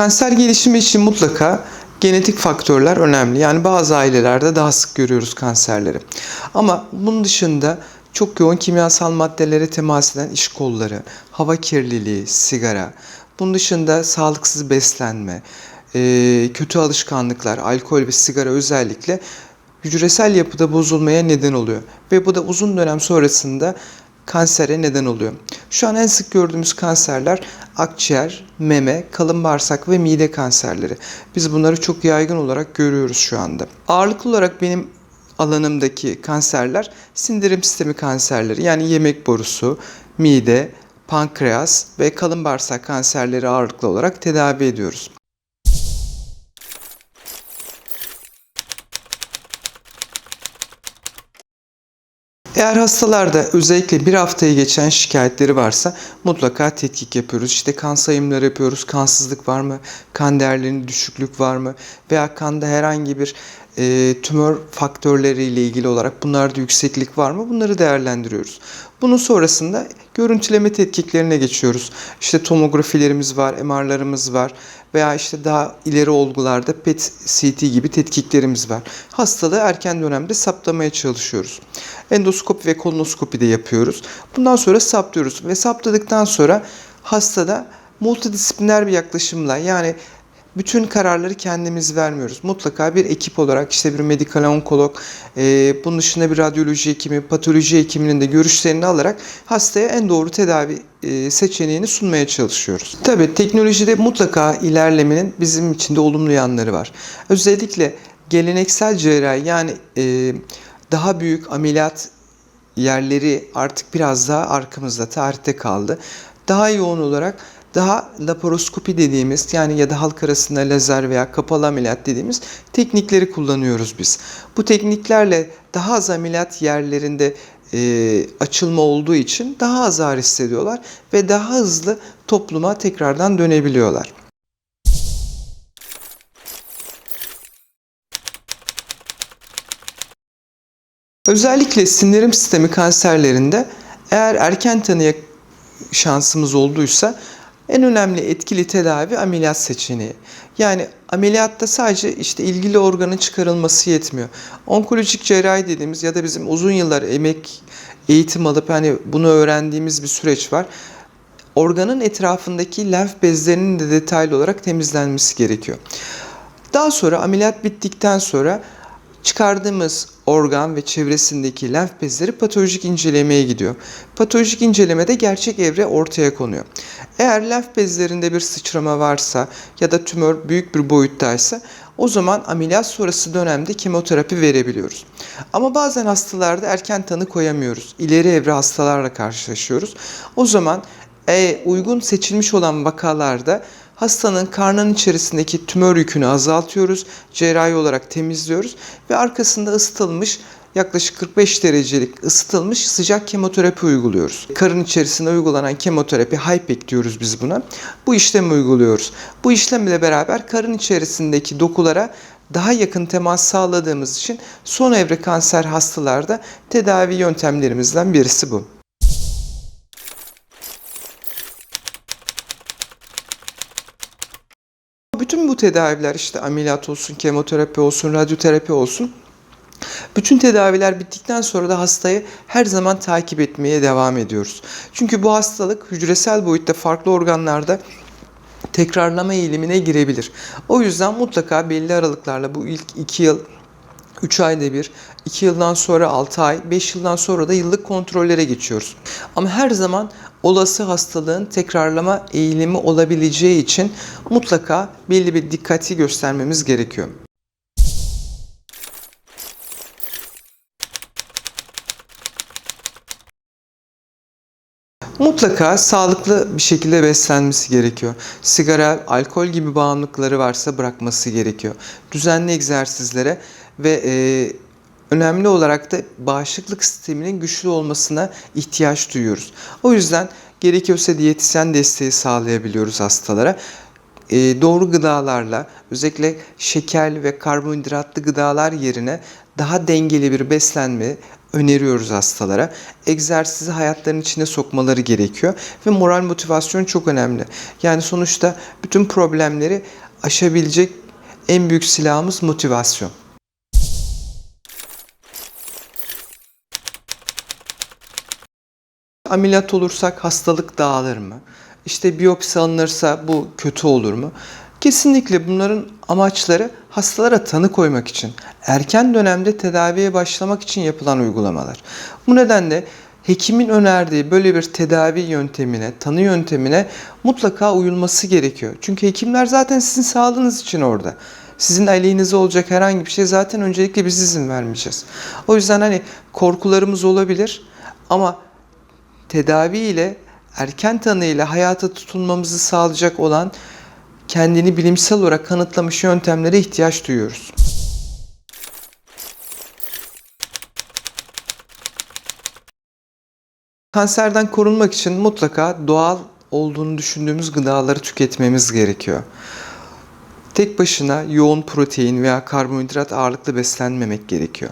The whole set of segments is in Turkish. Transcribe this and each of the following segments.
Kanser gelişimi için mutlaka genetik faktörler önemli. Yani bazı ailelerde daha sık görüyoruz kanserleri. Ama bunun dışında çok yoğun kimyasal maddelere temas eden iş kolları, hava kirliliği, sigara, bunun dışında sağlıksız beslenme, kötü alışkanlıklar, alkol ve sigara özellikle hücresel yapıda bozulmaya neden oluyor. Ve bu da uzun dönem sonrasında kansere neden oluyor. Şu an en sık gördüğümüz kanserler akciğer, meme, kalın bağırsak ve mide kanserleri. Biz bunları çok yaygın olarak görüyoruz şu anda. Ağırlıklı olarak benim alanımdaki kanserler sindirim sistemi kanserleri yani yemek borusu, mide, pankreas ve kalın bağırsak kanserleri ağırlıklı olarak tedavi ediyoruz. Eğer hastalarda özellikle bir haftayı geçen şikayetleri varsa mutlaka tetkik yapıyoruz. İşte kan sayımları yapıyoruz. Kansızlık var mı? Kan değerlerinde düşüklük var mı? Veya kanda herhangi bir e, tümör faktörleriyle ilgili olarak bunlarda yükseklik var mı? Bunları değerlendiriyoruz. Bunun sonrasında görüntüleme tetkiklerine geçiyoruz. İşte tomografilerimiz var, MR'larımız var veya işte daha ileri olgularda PET CT gibi tetkiklerimiz var. Hastalığı erken dönemde saptamaya çalışıyoruz. Endoskopi ve kolonoskopi de yapıyoruz. Bundan sonra saptıyoruz ve saptadıktan sonra hastada multidisipliner bir yaklaşımla yani bütün kararları kendimiz vermiyoruz. Mutlaka bir ekip olarak işte bir medikal onkolog, e, bunun dışında bir radyoloji hekimi, patoloji hekiminin de görüşlerini alarak hastaya en doğru tedavi e, seçeneğini sunmaya çalışıyoruz. Tabii teknolojide mutlaka ilerlemenin bizim için de olumlu yanları var. Özellikle geleneksel cerrahi yani e, daha büyük ameliyat yerleri artık biraz daha arkamızda, tarihte kaldı. Daha yoğun olarak daha laparoskopi dediğimiz yani ya da halk arasında lazer veya kapalı ameliyat dediğimiz teknikleri kullanıyoruz biz. Bu tekniklerle daha az ameliyat yerlerinde e, açılma olduğu için daha az ağrı hissediyorlar ve daha hızlı topluma tekrardan dönebiliyorlar. Özellikle sindirim sistemi kanserlerinde eğer erken tanıya şansımız olduysa en önemli etkili tedavi ameliyat seçeneği. Yani ameliyatta sadece işte ilgili organın çıkarılması yetmiyor. Onkolojik cerrahi dediğimiz ya da bizim uzun yıllar emek eğitim alıp hani bunu öğrendiğimiz bir süreç var. Organın etrafındaki lenf bezlerinin de detaylı olarak temizlenmesi gerekiyor. Daha sonra ameliyat bittikten sonra çıkardığımız organ ve çevresindeki lenf bezleri patolojik incelemeye gidiyor. Patolojik incelemede gerçek evre ortaya konuyor. Eğer lenf bezlerinde bir sıçrama varsa ya da tümör büyük bir boyuttaysa o zaman ameliyat sonrası dönemde kemoterapi verebiliyoruz. Ama bazen hastalarda erken tanı koyamıyoruz. İleri evre hastalarla karşılaşıyoruz. O zaman e, uygun seçilmiş olan vakalarda hastanın karnının içerisindeki tümör yükünü azaltıyoruz, cerrahi olarak temizliyoruz ve arkasında ısıtılmış yaklaşık 45 derecelik ısıtılmış sıcak kemoterapi uyguluyoruz. Karın içerisinde uygulanan kemoterapi HIPEC diyoruz biz buna. Bu işlemi uyguluyoruz. Bu işlemle beraber karın içerisindeki dokulara daha yakın temas sağladığımız için son evre kanser hastalarda tedavi yöntemlerimizden birisi bu tedaviler işte ameliyat olsun, kemoterapi olsun, radyoterapi olsun bütün tedaviler bittikten sonra da hastayı her zaman takip etmeye devam ediyoruz. Çünkü bu hastalık hücresel boyutta farklı organlarda tekrarlama eğilimine girebilir. O yüzden mutlaka belli aralıklarla bu ilk 2 yıl 3 ayda bir, 2 yıldan sonra 6 ay, 5 yıldan sonra da yıllık kontrollere geçiyoruz. Ama her zaman olası hastalığın tekrarlama eğilimi olabileceği için mutlaka belli bir dikkati göstermemiz gerekiyor. Mutlaka sağlıklı bir şekilde beslenmesi gerekiyor. Sigara, alkol gibi bağımlılıkları varsa bırakması gerekiyor. Düzenli egzersizlere ve e, önemli olarak da bağışıklık sisteminin güçlü olmasına ihtiyaç duyuyoruz. O yüzden gerekiyorsa diyetisyen desteği sağlayabiliyoruz hastalara. E, doğru gıdalarla özellikle şekerli ve karbonhidratlı gıdalar yerine daha dengeli bir beslenme öneriyoruz hastalara. Egzersizi hayatlarının içine sokmaları gerekiyor ve moral motivasyon çok önemli. Yani sonuçta bütün problemleri aşabilecek en büyük silahımız motivasyon. Ameliyat olursak hastalık dağılır mı? İşte biyopsi alınırsa bu kötü olur mu? Kesinlikle bunların amaçları hastalara tanı koymak için, erken dönemde tedaviye başlamak için yapılan uygulamalar. Bu nedenle hekimin önerdiği böyle bir tedavi yöntemine, tanı yöntemine mutlaka uyulması gerekiyor. Çünkü hekimler zaten sizin sağlığınız için orada. Sizin aleyhinize olacak herhangi bir şey zaten öncelikle biz izin vermeyeceğiz. O yüzden hani korkularımız olabilir ama tedavi ile erken tanı ile hayata tutunmamızı sağlayacak olan kendini bilimsel olarak kanıtlamış yöntemlere ihtiyaç duyuyoruz. Kanserden korunmak için mutlaka doğal olduğunu düşündüğümüz gıdaları tüketmemiz gerekiyor. Tek başına yoğun protein veya karbonhidrat ağırlıklı beslenmemek gerekiyor.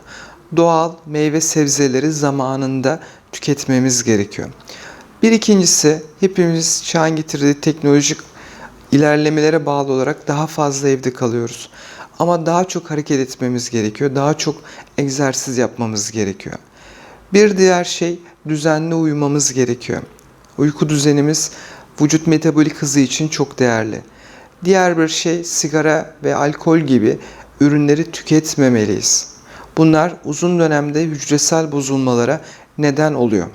Doğal meyve sebzeleri zamanında tüketmemiz gerekiyor. Bir ikincisi hepimiz çağın getirdiği teknolojik ilerlemelere bağlı olarak daha fazla evde kalıyoruz. Ama daha çok hareket etmemiz gerekiyor. Daha çok egzersiz yapmamız gerekiyor. Bir diğer şey düzenli uyumamız gerekiyor. Uyku düzenimiz vücut metabolik hızı için çok değerli. Diğer bir şey sigara ve alkol gibi ürünleri tüketmemeliyiz. Bunlar uzun dönemde hücresel bozulmalara neden oluyor.